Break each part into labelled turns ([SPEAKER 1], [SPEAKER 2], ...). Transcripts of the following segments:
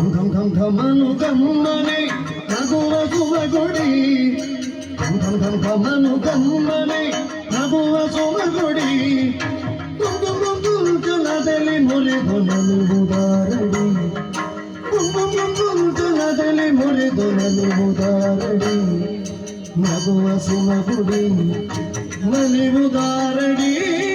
[SPEAKER 1] ఘం ఘం ఘమను గమ్మని నగువ సుమగుడి ఘం ఘం ఘం ఘమను గమ్మని నగువ సుమగుడి కుంకుమకుంకులదలి మురిధునలు ముదారడి. మురి మురిధునలు ముదారడి. నగువ సుమగుడి మలి ముదారడి.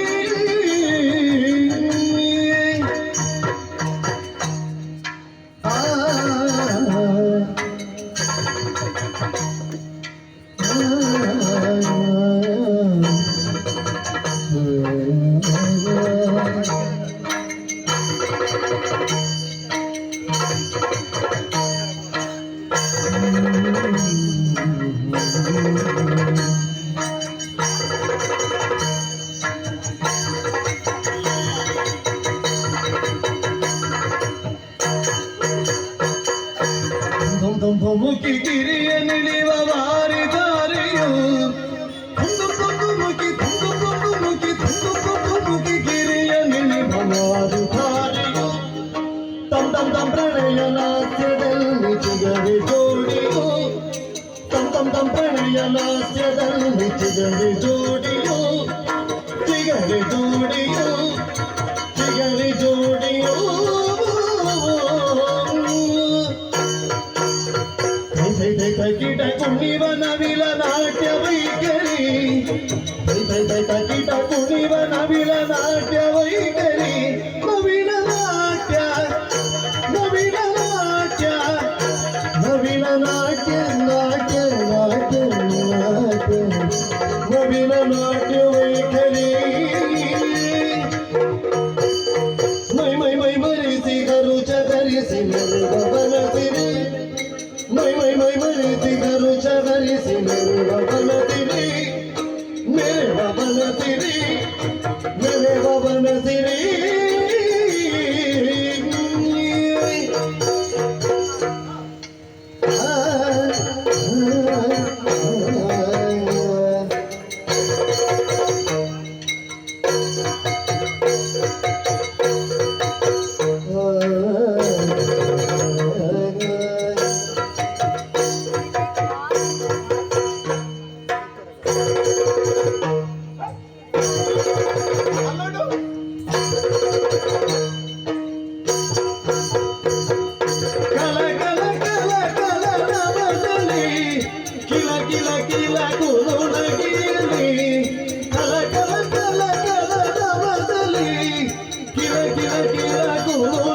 [SPEAKER 1] ಮುಖಿ ಗಿರಿಯ ನಿಳಿವ ವಾರಿ ದಾರಿಯು ತುಂದು ಕೊಂದು ಮುಖಿ ತುಂದು ಕೊಂದು ಮುಖಿ ತುಂದು ಕೊಂದು ಮುಖಿ ಗಿರಿಯ ನಿಳಿವ ವಾರಿ ದಾರಿಯು ತಂ ತಂ ತಂ ಪ್ರಣಯ ನಾಟ್ಯದಲ್ಲಿ ಚಿಗರಿ ಜೋಡಿಯು ತಂ ತಂ ತಂ ಪ್ರಣಯ ನಾಟ್ಯದಲ್ಲಿ ಚಿಗರಿ ಜೋಡಿಯು ಚಿಗರಿ ಜೋಡಿಯು ಕಿರ ಕಿರ ಕಿರ ಕೂಡೋ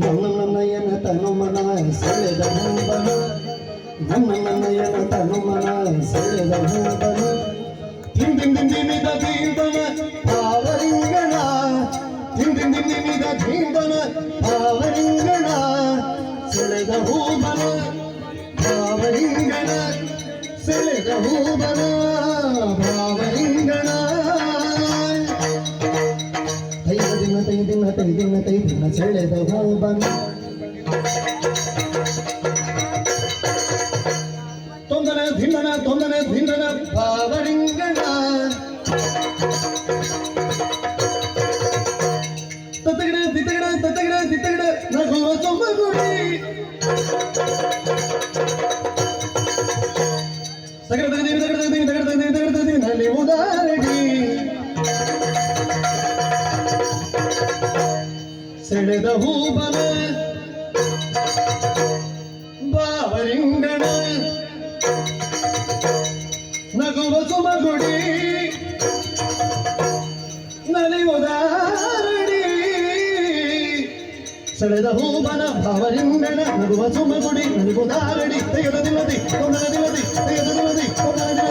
[SPEAKER 1] ನನ್ನ ನನ್ನಯನ ತನು ಮನ ಸೆಳೆದ ಹೂಬನ ನನ್ನ ನನ್ನಯನ ತನು ಮನ ಸೆಳೆದ ಹೂಬನ ತಿಂದಿಂದಿಂದಿಮಿದ ದೀಪನ ಭಾವರಿಂಗಣ ತಿಂದಿಂದಿಂದಿಮಿದ ದೀಪನ ಭಾವರಿಂಗಣ ಸೆಳೆದ ಹೂಬನ ಭಾವರಿಂಗಣ ಸೆಳೆದ ಹೂಬನ ತೈದಿನ ತೈದಿನ ತೈದಿನ ಸೆಳೆದ ಹೂಬನ ತೊಂದನ ಧಿಂದನ ತೊಂದನ ಧಿಂದನ ಭಾವರಿಂಗಣ ತತಗಡ ತಿತಗಡ ತತಗಡ ತಿತಗಡ ನಗುವ ಸೊಮ್ಮಗುಡಿ ತಗಡ ತಗದಿ ಸೆಳೆದ ಹೂಬನ ಬಾವರಿಂಗಣ ನಗುವ ಸುಮಗುಡಿ ನಲಿವುದಾರಡಿ ಸೆಳೆದ ಹೂಬನ ಭಾವರಿಂಗಣ ನಗುವ ಸುಮಗುಡಿ ನಲಿವುದಾರಡಿ ತೆಗೆದ ದಿನದಿ ಕೊಂದನ ದಿನದಿ ತೆಗೆದ ದಿನದಿ ದಿನದಿ ದಿನದಿ